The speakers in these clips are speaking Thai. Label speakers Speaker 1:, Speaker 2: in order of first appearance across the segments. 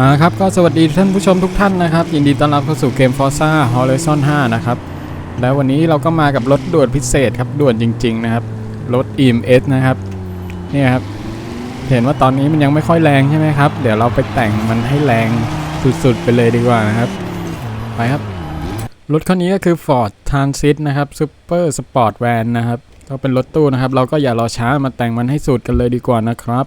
Speaker 1: อ่าครับก็สวัสดีท่านผู้ชมทุกท่านนะครับ ยินดีต้อนรับเข้าสู่เกม Forza Horizon 5 นะครับ แล้ววันนี้เราก็มากับรถด่วนพิเศษครับด่วนจริง ๆ นะครับ รถ EMS นะครับเนี่ยครับ เห็นว่าตอนนี้มันยังไม่ค่อยแรงใช่ไหมครับ เดี๋ยวเราไปแต่งมันให้แรงสุดๆ ไปเลยดีกว่านะครับ ไปครับ รถคันนี้ก็คือ Ford Transit นะครับ Super Sport Van นะครับก็เป็นรถตู้นะครับ เราก็อย่ารอช้ามาแต่งมันให้สุดกันเลยดีกว่านะครับ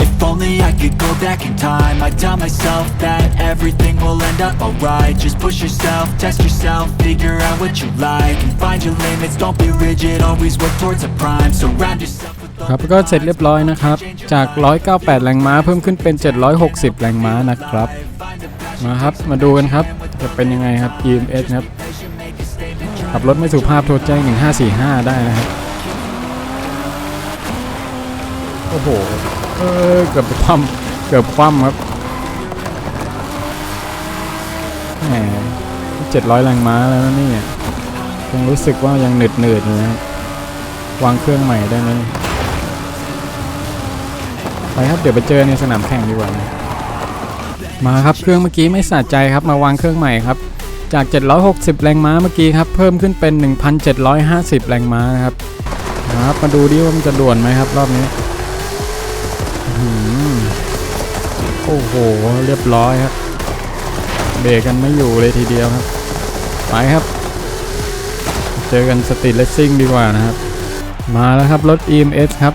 Speaker 2: If only I could go back in time I'd tell myself that everything will end up alright Just push yourself, test yourself, figure out what you like And find your limits, don't be rigid, always work towards a prime Surround yourself
Speaker 1: ครับก็เสร็จเรียบร้อยนะครับ จาก 198 แรงม้าเพิ่มขึ้นเป็น 760 แรงม้านะครับ มาครับ มาดูกันครับ จะเป็นยังไงครับ EMS ครับ ขับรถไม่สุภาพโทรแจ้ง 1545 ได้นะครับ โอ้โหเออเกือบคว่ำเกือบคว่ำครับแหม700แรงม้าแล้วนะเนี่ยังรู้สึกว่ายังหนืดๆอยู่นะวางเครื่องใหม่ได้ไหมไปครับเดี๋ยวไปเจอในสนามแข่งดีกว่านะมาครับเครื่องเมื่อกี้ไม่สะใจครับมาวางเครื่องใหม่ครับ จาก 760 แรงม้าเมื่อกี้ครับเพิ่มขึ้นเป็น 1,750 แรงม้านะครับครับมาดูดิว่ามันจะด่วนไหมครับรอบนี้ โอ้โห เรียบร้อยครับ เบรกกันไม่อยู่เลยทีเดียวครับ ไปครับ เจอกันสตรีทเลสซิ่งดีกว่านะครับ มาแล้วครับ รถ EMS ครับ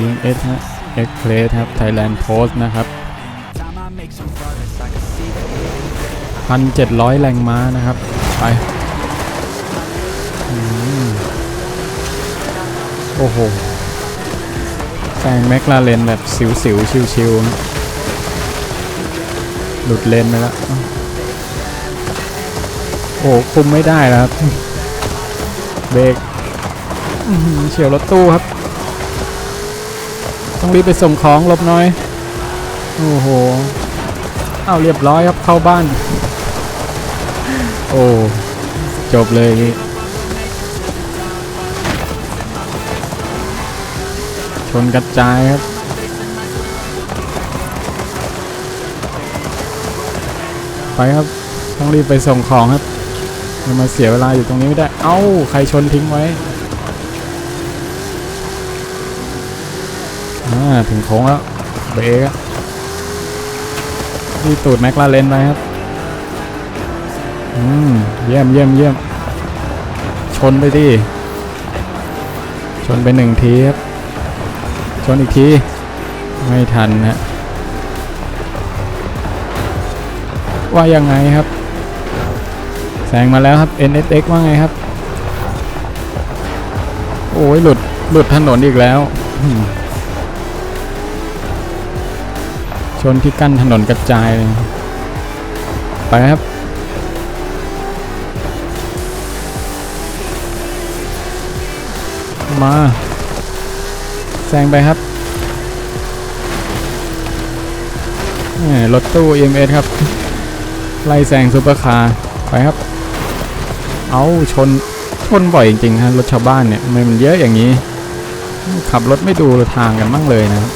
Speaker 1: EMS ฮะ Express ครับ Thailand Post นะครับ 1,700 แรงม้านะครับ ไปโอ้โห แซงแมคลาเรนแบบสิวๆ ชิวๆนะหลุดเลนไปแล้ว โอ้คุมไม่ได้แล้วครับ เบรกเฉียวรถตู้ครับ ต้องรีบไปส่งของลบหน่อย โอ้โห เอาเรียบร้อยครับเข้าบ้าน โอ้ จบเลย ชนกระจายครับไปครับต้องรีบไปส่งของครับอย่ามาเสียเวลาอยู่ตรงนี้ไม่ได้ เอ้า ใครชนทิ้งไว้อ่าถึงโค้งแล้วเบรกที่ตูดแม็คลาเรนไปครับ อืม เยี่ยมเยี่ยมเยี่ยมชนไปดิชนไปหนึ่งทีครับ นอีกที ไม่ทันฮะว่ายังไงครับแซงมาแล้วครับ NSX ว่าไงครับ โอ้ยหลุดหลุดถนนอีกแล้ว ชนที่กั้นถนนกระจายเลยไปครับมา แซงไปครับรถตู้ EMS ครับ ไล่แซงซูเปอร์คาร์ไปครับ เอาชนชนบ่อยจริงๆฮะรถชาวบ้านเนี่ยมันเยอะอย่างนี้ ขับรถไม่ดูทางกันบ้างเลยนะครับ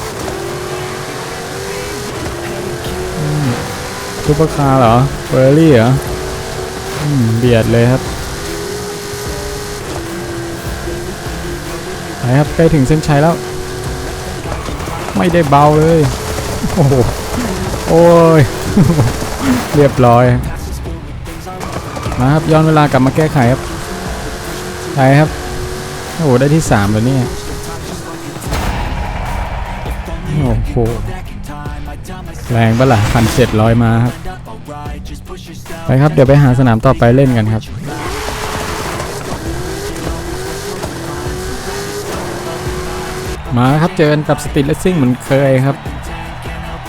Speaker 1: ซูเปอร์คาร์เหรอเฟอร์รี่เหรออืมเบียดเลยครับไปครับใกล้ถึงเส้นชัยแล้ว ไม่ได้เบาเลย โอ้โหโอ้ย เรียบร้อย มาครับ ย้อนเวลากลับมาแก้ไขครับไปครับ โอ้โห ได้ที่3แล้วเนี่ย โอ้โห แรงปะล่ะพันเจ็ดร้อยมาครับ ไปครับ เดี๋ยวไปหาสนามต่อไปเล่นกันครับ มาครับเจอกันกับสติลเลสซิ่งเหมือนเคยครับ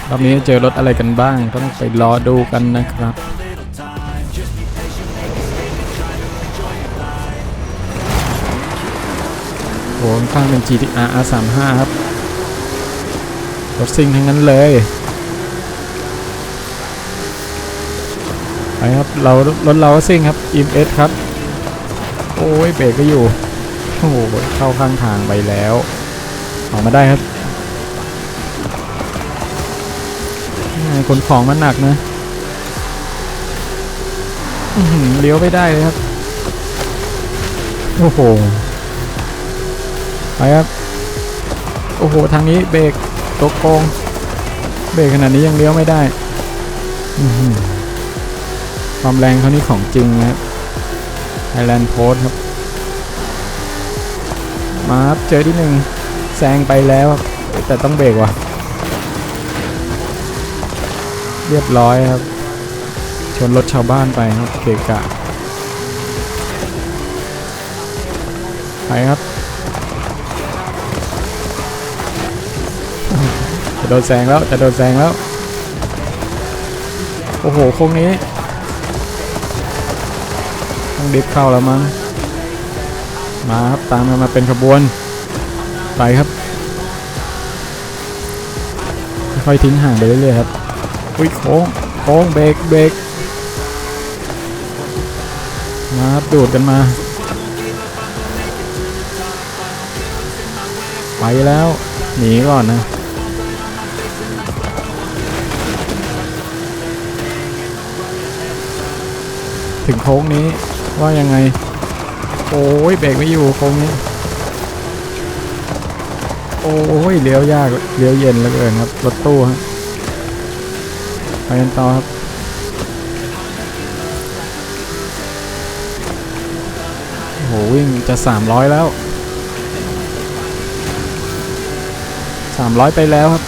Speaker 1: รอบนี้เจอรถอะไรกันบ้างต้องไปรอดูกันนะครับโอ้ข้างเป็น GTR R35 ครับ รถซิ่งทั้งนั้นเลยไปครับเรารถเราก็ซิ่งครับ MS ครับ โอ้ยเบรกก็อยู่ โอ้โหเข้าข้างทางไปแล้ว ออกมาได้ครับขนของมันหนักนะเลี้ยวไม่ได้เลยครับ โอ้โห ไปครับ โอ้โห ทางนี้เบรกตกโกงเบรกขนาดนี้ยังเลี้ยวไม่ได้ ความแรงเขานี่ของจริงนะครับ Thailand Post ครับ มาครับเจอที่หนึ่ง แซงไปแล้วแต่ต้องเบรกว่ะ เรียบร้อยครับ ชนรถชาวบ้านไปครับเกะกะไปครับจะโดนแซงแล้วจะโดนแซงแล้ว โอ้โหโค้งนี้ต้องดิฟเข้าแล้วมั้งมาครับตามกันมาเป็นขบวน ไปครับ ค่อยทิ้งห่างไปเรื่อยๆครับ อุ้ยโค้งโค้งเบรกเบรกมาครับดูดกันมา ไปแล้ว หนีก่อนนะถึงโค้งนี้ว่ายังไง โอ้ยเบรกไม่อยู่โค้งนี้ โอ้ยเลี้ยวยากเลี้ยวเย็นเหลือเกินครับรถตู้ฮะไปกันต่อครับโอ้โหวิ่งจะ300แล้ว300 ไปแล้วครับ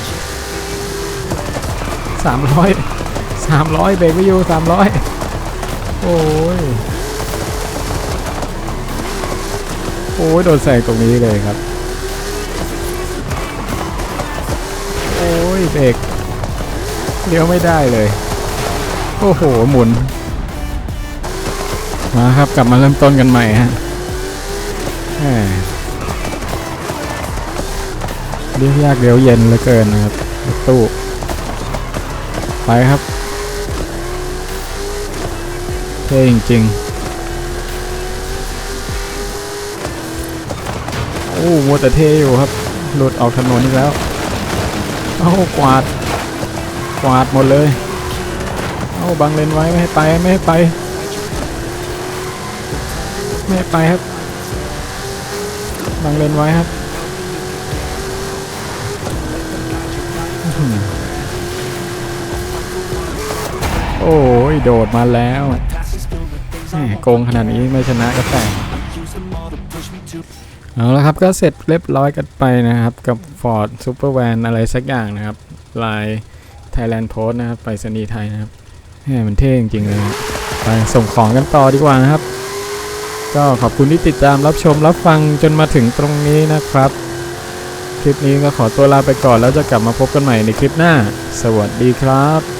Speaker 1: 300 300เบรกไม่อยู่300 โอ้ยโอ้ยโดนแซงตรงนี้เลยครับ ยเบรกเลี้ยวไม่ได้เลย โอ้โห หมุน มาครับกลับมาเริ่มต้นกันใหม่ฮะเรียกยากเลี้ยวเย็นเหลือเกินนะครับตู้ไปครับเท่จริงๆโอ้มัวแต่เท่อยู่ครับ หลุดออกถนนอีกแล้ว เอ้ากวาด กวาดหมดเลย เอ้าบังเลนไว้ไม่ให้ไปไม่ให้ไป ไม่ให้ไปครับ บังเลนไว้ครับโอ้ยโดดมาแล้วโกงขนาดนี้ไม่ชนะก็แต่ง เอาละครับก็เสร็จเรียบร้อยกันไปนะครับ กับ Ford Super Van อะไรสักอย่างนะครับ ลาย Thailand Post นะครับไปรษณีไทยนะครับแหมมันเท่จริงๆเลยไปส่งของกันต่อดีกว่านะครับ ก็ขอบคุณที่ติดตามรับชมรับฟังจนมาถึงตรงนี้นะครับ คลิปนี้ก็ขอตัวลาไปก่อนแล้วจะกลับมาพบกันใหม่ในคลิปหน้า สวัสดีครับ